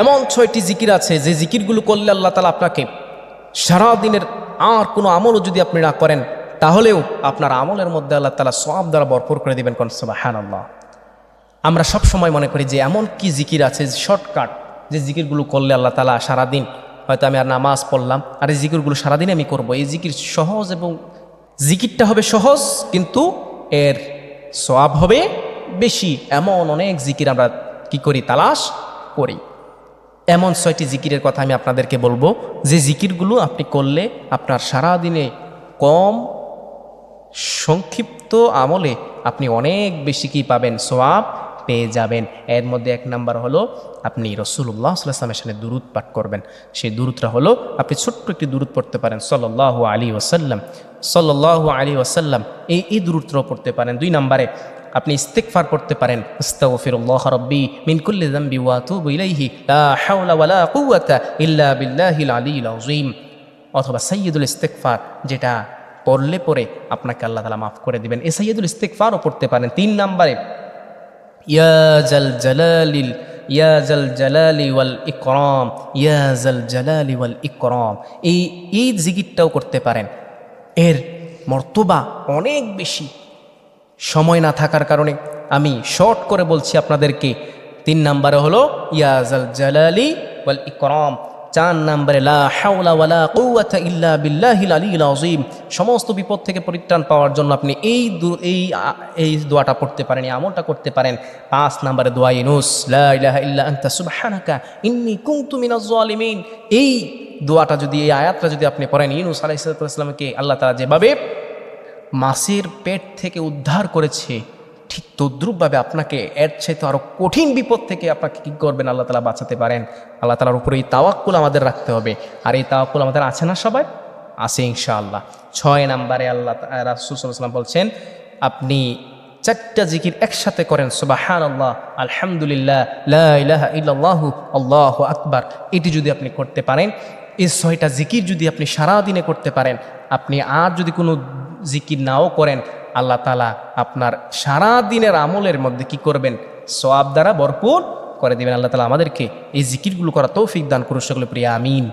এমন ছয়টি জিকির আছে, যে জিকিরগুলো করলে আল্লাহ তালা আপনাকে সারাদিনের আর কোনো আমলও যদি আপনি না করেন, তাহলেও আপনার আমলের মধ্যে আল্লাহ তালা সব দ্বারা ভরপুর করে দেবেন কোন? হ্যান আল্লাহ আমরা সব সময় মনে করি যে এমন কি জিকির আছে শর্টকাট, যে জিকিরগুলো করলে আল্লাহ তালা সারাদিন হয়তো আমি আর নামাজ পড়লাম, আর এই জিকিরগুলো সারাদিন আমি করব। এই জিকির সহজ এবং জিকিরটা হবে সহজ, কিন্তু এর সওয়াব হবে বেশি। এমন অনেক জিকির আমরা কি করি, তালাশ করি। এমন ছয়টি জিকিরের কথা আমি আপনাদেরকে বলব। যে জিকিরগুলো আপনি করলে আপনার সারা দিনে কম সংক্ষিপ্ত আমলে আপনি অনেক বেশি কি পাবেন সোয়াব পেয়ে যাবেন। এর মধ্যে এক নাম্বার হলো আপনি রসুল্লাহ সাল্লামের সামনে দুরুদ পাঠ করবেন। সেই দুরুদটা হলো আপনি ছোট্ট একটি দুরুদ পড়তে পারেন সল্লাহ আলী ওসাল্লাম সল্লাহ আলী ওসাল্লাম এই এই দুরুদটাও পড়তে পারেন। দুই নাম্বারে আপনি ইস্তেকফার করতে পারেন। আস্তাগফিরুল্লাহ রাব্বি মিন কুল্লি যামবি ওয়া আতুবু ইলাইহি। লা হাওলা ওয়ালা কুওয়াতা ইল্লা বিল্লাহিল আলিয়্যিল আযীম। অথবা সাইয়্যিদুল ইস্তেকফার যেটা পড়লে পরে আপনাকে আল্লাহ তাআলা মাফ করে দিবেন। এই সাইয়্যিদুল ইস্তেকফারও পড়তে পারেন তিন নম্বরে। ইয়া জাল জালালিল, ইয়া জাল জালালি ওয়াল ইকরাম, ইয়া জাল জালালি ওয়াল ইকরাম। এই এই জিকিরটাও করতে পারেন। এর মর্তবা অনেক বেশি। সময় না থাকার কারণে আমি শর্ট করে বলছি আপনাদেরকে। তিন নাম্বারে হলো ইয়াজাল জালালি ওয়াল ইকরাম। চার নাম্বারে, লা হাওলা ওয়ালা কুওয়াতা ইল্লা বিল্লাহিল আলিয়্যিল আযীম। সমস্ত বিপদ থেকে পরিত্রাণ পাওয়ার জন্য আপনি এই এই এই দোয়াটা পড়তে পারেন, এই আমলটা করতে পারেন। পাঁচ নাম্বারে, দোয়া ইনুস। লা ইলাহা ইল্লা আনতা সুবহানাকা ইন্নী কুনতু মিনাজ জালিমিন। এই দোয়াটা যদি, এই আয়াতটা যদি আপনি পড়েন, ইনুস আলাইহিস সালামকে আল্লাহ তাআলা যেভাবে মাছের পেট থেকে উদ্ধার করেছে, ঠিক তদ্রুপভাবে আপনাকে এর চাইতে আরও কঠিন বিপদ থেকে আপনাকে কী করবেন আল্লাহ তালা বাঁচাতে পারেন? আল্লাহ তালার উপরে এই তাওয়াক্কুল আমাদের রাখতে হবে। আর এই তাওয়াক্কুল আমাদের আছে না সবাই? আছে ইনশাআল্লাহ। ছয় নাম্বারে আল্লাহ রাসুসাল্লাম বলছেন, আপনি চারটা জিকির একসাথে করেন সুবাহান আল্লাহ আলহামদুলিল্লাহ ইল্লাল্লাহু, আল্লাহ আকবার। এটি যদি আপনি করতে পারেন, এই ছয়টা জিকির যদি আপনি সারা দিনে করতে পারেন, আপনি আর যদি কোনো জিকির নাও করেন। আল্লাহ তালা আপনার সারা দিনের আমলের মধ্যে কি করবেন? সোয়াব দ্বারা ভরপুর করে দেবেন। আল্লাহ তালা আমাদেরকে এই জিকিরগুলো করা তৌফিক দান করুন সকলে প্রিয়া, আমিন।